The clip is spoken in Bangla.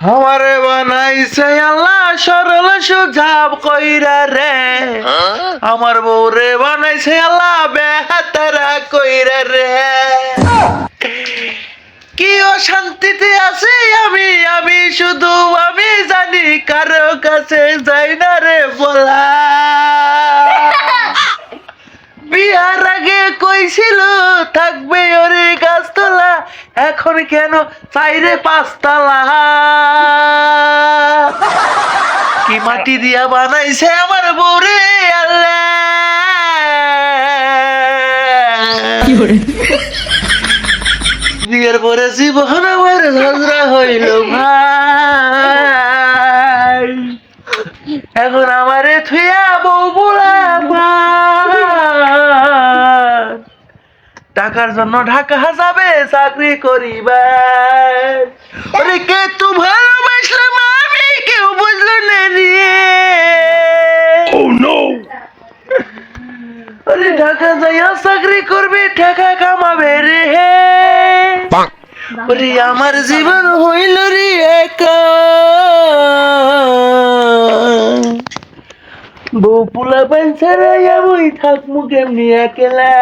আমারে বানাইছে আল্লাহ সরল সুঝাব কইরা রে। আমার বউরে বানাইছে আল্লাহ বেহাতারা কইরা রে। কি অশান্তিতে আছি আমি? আমি শুধু আমি জানি কারও কাছে যাই না রে বলা। বিয়ার আগে কইছিল এখন কেন চাইরে পাঁচতলা? কি মাটি দিয়া বানাইছে আমার বউরে বিয়ের পরে জীবন আমার ঝগড়া হইল ভাই। এখন আমারে থুয়া বউ বুড়া টাকার জন্য ঢাকা যাবে চাকরি করিবার ওরে কে তু ভালোবাসলাম আমি কেউ বুঝলো না রে। ওরে ঢাকা যাইয়া চাকরি করবে টাকা কামাবে রে। ওরে আমার জীবন হইল রে একা। বউ পোলা পান ছাড়াই আমি থাকমু কেমনি একলা?